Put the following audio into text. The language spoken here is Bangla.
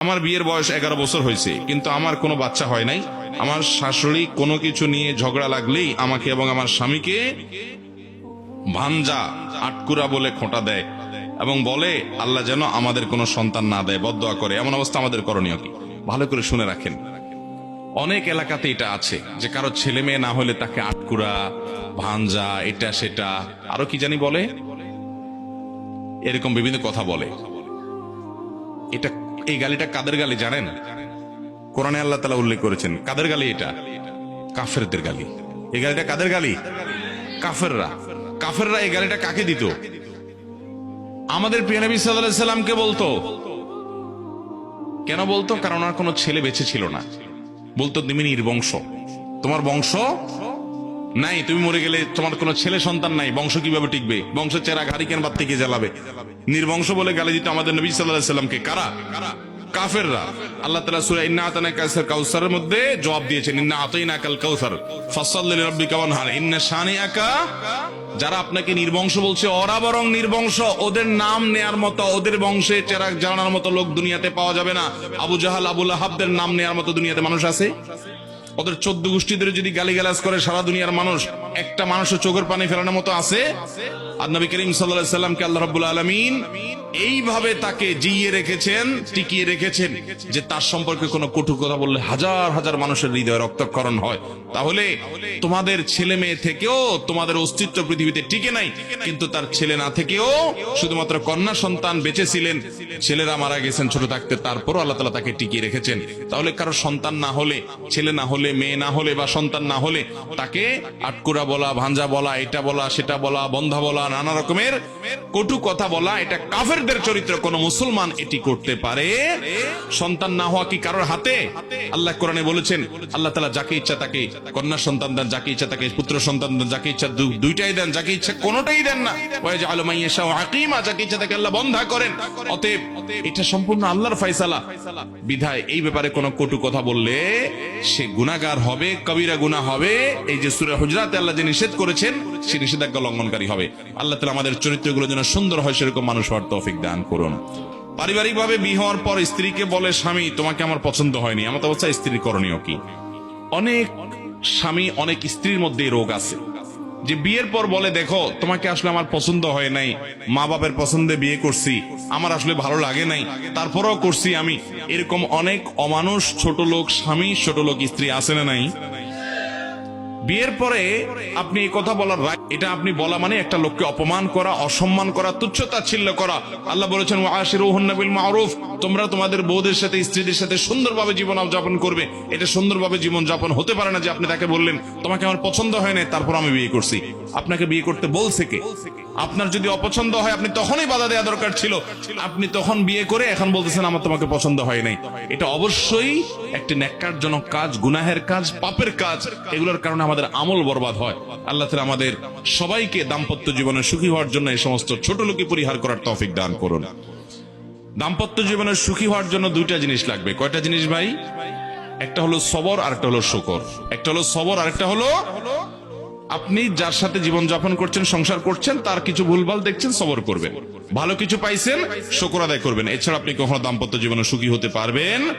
আমার বিয়ের বয়স এগারো বছর হয়েছে, কিন্তু আমার কোনো বাচ্চা হয় নাই। আমার শাশুড়ি কোনো কিছু নিয়ে ঝগড়া লাগলেই আমাকে এবং আমার স্বামীকে ভাঞ্জা, আটকুরা বলে খোঁটা দেয় এবং বলে, আল্লাহ যেন আমাদের কোনো সন্তান না দেয় বদয়া করে। এমন অবস্থা আমাদের করণীয় কি? ভালো করে শুনে রাখেন। অনেক এলাকাতে এটা আছে যে কারও ছেলে মেয়ে না হলে তাকে আটকুরা, ভাঞ্জা, এটা সেটা, আরও কি জানি বলে? এরকম বিভিন্ন কথা বলে। এটা এই গালিটা কাদের গালি জানেন? কোরআনে আল্লাহ তালা উল্লেখ করেছেন, কাদের গালি এটা? কাফেরদের গালি। এই গালিটা কাদের গালি? কাফেররা। কাফেররা এই গালিটা কাকে দিত? আমাদের প্রিয় নবী সাল্লাল্লাহু সাল্লামকে বলতো। কেন বলতো? কারণ আর কোনো ছেলে বেঁচে ছিল না। বলতো, তুমি নির্বংশ। তোমার বংশ নাই, তুমি মরে গেলে তোমার কোনো ছেলে সন্তান নাই, বংশ কীভাবে টিকবে? বংশ চেরা ঘাড়ি কেন বাদ থেকে জ্বালাবে? নির্বংশ বলে গালি দিত আমাদের নবী সাল্লাহ সাল্লামকে। কারা? কাফেররা। আল্লাহ তালা সুরা ইন্না আতানা কাউসার কাউসারের মধ্যে জবাব দিয়েছেন, ইন্না আতাইনা কাল কাউসার ফসল্লি রাব্বিকা ওয়ানহার। ইন্না শানিআকা, যারা আপনাকে নির্বংশ বলছে, ওরা বরং নির্বংশ। ওদের নাম নেয়ার মতো, ওদের বংশে চেরাগ জানার মতো লোক দুনিয়াতে পাওয়া যাবে না। আবু জাহাল আবুল আহাবদের নাম নেয়ার মতো দুনিয়াতে মানুষ আছে? ওদের চোদ্দ গোষ্ঠীদের যদি গালিগালাজ করে সারা দুনিয়ার মানুষ, একটা মানুষের চোখের পানি ফেরানোর মতো আছে? আর নবী করিম সাল্লাহ সাল্লামকে আল্লাহ রাব্বুল আলমিন এইভাবে তাকে জিয়ে রেখেছেন, টিকিয়ে রেখেছেন যে তার সম্পর্কে কোনো কটু কথা বললে হাজার হাজার মানুষের হৃদয়ে রক্তক্ষরণ হয়। তাহলে তোমাদের ছেলে মেয়ে থেকেও তোমাদের অস্তিত্ব পৃথিবীতে টিকে নাই, কিন্তু তার ছেলে না থেকেও শুধুমাত্র কন্যা সন্তান বেঁচে ছিলেন ছেলেরা মারা গেছেন, ছোট থাকতে তারপরও আল্লাহ তালা তাকে টিকিয়ে রেখেছেন। তাহলে কারও সন্তান না হলে, ছেলে না হলে মেয়ে না হলে বা সন্তান না হলে তাকে আটকুরা বলা, ভাঞ্জা বলা, এটা বলা, সেটা বলা, বন্ধা বলা, নানা রকমের কটু কথা বলা, এটা কাফেরদের চরিত্র, কোন মুসলমান এটি করতে পারে। সন্তান না হওয়া কি কারোর হাতে? আল্লাহ কোরআনে বলেছেন, আল্লাহ তালা যাকে ইচ্ছা তাকে কন্যা সন্তান দেন, যাকে ইচ্ছা তাকে, পুত্র সন্তান দেন, যাকে ইচ্ছা দুইটাই দেন, যাকে ইচ্ছা কোনোটাই দেন না। আকিমা আল্লাহর ফাইসালা বিধায় এই ব্যাপারে কোনো কটু কথা বললে সে গুনাহগার হবে, কবিরা গুণা হবে। এই যে সুরে হুজরাতে আল্লাহ যে নিষেধ করেছেন সে নিষেধাজ্ঞা লঙ্ঘনকারী হবে। আল্লাহ তালা আমাদের চরিত্রগুলো যেন সুন্দর হয়, সেরকম মানুষ হওয়ার তৌফিক দান করুন। পারিবারিক ভাবে বিয়ে হওয়ার পর স্ত্রীকে বলে, স্বামী, তোমাকে আমার পছন্দ হয়নি। আমার তো অবস্থা স্ত্রীর করণীয় কি? অনেক স্বামী অনেক স্ত্রীর মধ্যে রোগ আছে। যে বিয়ের পর বলে, দেখো, তোমাকে আসলে আমার পছন্দ হয় নাই। মা বাপের পছন্দে বিয়ে করছি। আমার আসলে ভালো লাগে নাই। তারপরেও করছি আমি। এরকম অনেক অমানুষ, ছোট লোক, স্বামী, ছোট লোক, স্ত্রী আছে না নাই? বিয়ের পরে আপনি এই কথা বলার রায়, এটা আপনি বলা মানে একটা লোককে অপমান করা, অসম্মান করা, তুচ্ছতা ছিল্ল করা। আল্লাহ বলেছেন আশিরুহন্নবিল মারুফ তোমরা তোমাদের বৌদের সাথে, স্ত্রীদের সাথে সুন্দরভাবে জীবন যাপন করবে। এটা সুন্দরভাবে জীবন যাপন হতে পারে না যে আপনি তাকে বললেন, তোমাকে আমার পছন্দ হয় না তারপর আমি বিয়ে করছি। আপনাকে বিয়ে করতে বলছে কে? আপনার যদি অপছন্দ হয়, আপনি তখনই বাধা দেওয়া দরকার ছিল। আপনি তখন বিয়ে করে এখন বলতেছেন, আমার তোমাকে পছন্দ হয় নাই। এটা অবশ্যই একটি ন্যাক্কারজনক কাজ, গুনাহের কাজ, পাপের কাজ। এগুলোর কারণে আমাদের আমল বরবাদ হয়। আল্লাহ তালা আমাদের সবাইকে দাম্পত্য জীবনে সুখী হওয়ার জন্য এই সমস্ত ছোট লোকে পরিহার করার তৌফিক দান করুন। দাম্পত্য জীবনে সুখী হওয়ার জন্য দুইটা জিনিস লাগবে। কয়টা জিনিস ভাই? একটা হলো সবর আর একটা হলো শুকর। একটা হলো সবর আর একটা হলো আপনি যার সাথে জীবন যাপন করছেন, সংসার করছেন, তার কিছু ভুলভাল দেখছেন, সবর করবেন। ভালো কিছু পাইছেন, শকর আদায় করবেন। এছাড়া আপনি কখনো দাম্পত্য জীবনে সুখী হতে পারবেন।